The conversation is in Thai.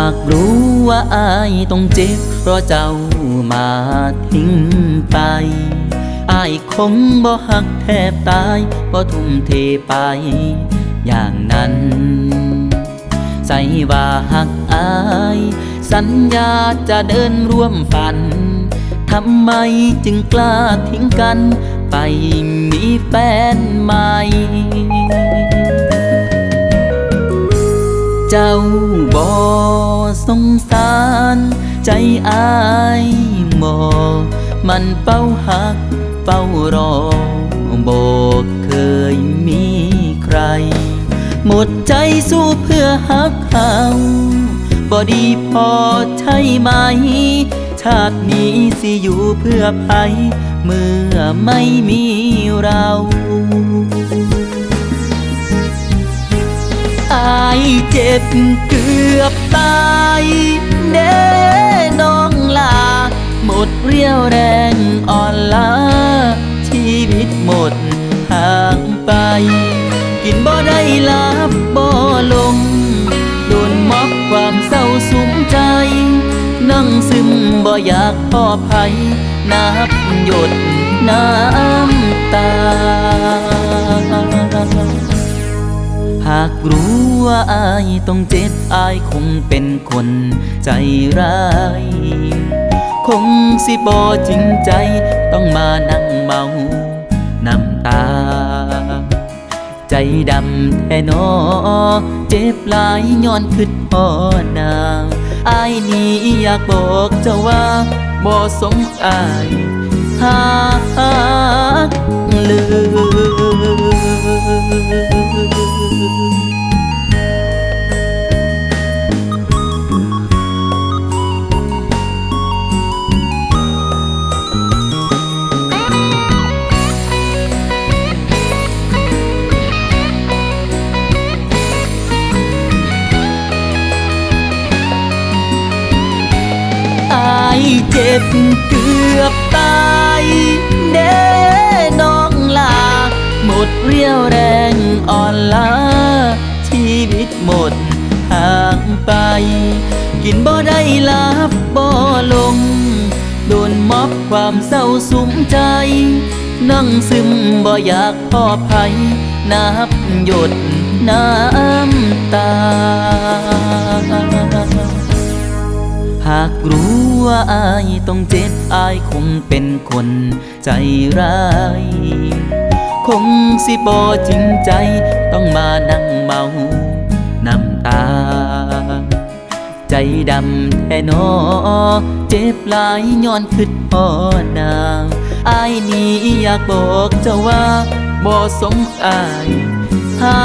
ากรู้ว่าอายต้องเจ็บ เพราะเจ้ามาทิ้งไป อายคงบ่หักแทบตายบ่ทุ่มเทไป อย่างนั้น ใส่ว่าหักอาย สัญญาจะเดินร่วมฝัน ทำไมจึงกล้าทิ้งกัน ไปมีแฟนใหม่ เจ้าบ่สงสาร ใจอายหมอมันเป้าหัก เป้ารอบอกเคยมีใคร หมดใจสู้เพื่อหักเขาบ่ดีพอใช่ไหม ชาตินี้สิอยู่เพื่อใครเมื่อไม่มีเรา เจ็บเกือบตายเด้น้องลา หมดเรี่ยวแรงอ่อนล้า ชีวิตหมดห่างไป กินบ่ได้ลับบ่ลง โดนมอบความเศร้าสุมใจ นั่งซึมบ่อยากพอภัย นับหยดน้ำตาากรู้ว่าอายต้องเจ็บอายคงเป็นคนใจร้าย คงสิบอจริงใจต้องมานั่งเมาน้ำตา ใจดำแท้นอ เจ็บหลายย้อนขึ้นพอนางอายนี้อยากบอกเจ้าว่าบ่สงอายหา เจ็บเกือบตายเด้น้องลา หมดเรี่ยวแรงอ่อนล้า ชีวิตหมดห่างไป กินบ่ได้ลับบ่ลง โดนมอบความเศร้าสุมใจ นั่งซึมบ่อยากพอภัย นับหยดน้ำตา หากรู้ ว่าอายต้องเจ็บอายคงเป็นคนใจร้าย คงสิบอจริงใจต้องมานั่งเมาน้ำตา ใจดำแท้หนอเจ็บหลายย้อนขึ้นพอนางอายนี้อยากบอกเจ้าว่าบ่สงอายหา